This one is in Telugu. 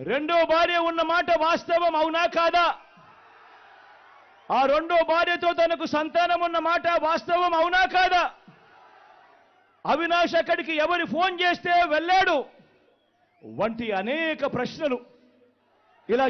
రెండో భార్య ఉన్న మాట వాస్తవం అవునా కాదా? ఆ రెండో భార్యతో తనకు సంతానం ఉన్న మాట వాస్తవం అవునా కాదా? అవినాష్ అక్కడికి ఎవరి ఫోన్ చేస్తే వెళ్ళాడు. వంటి అనేక ప్రశ్నలు. ఇలా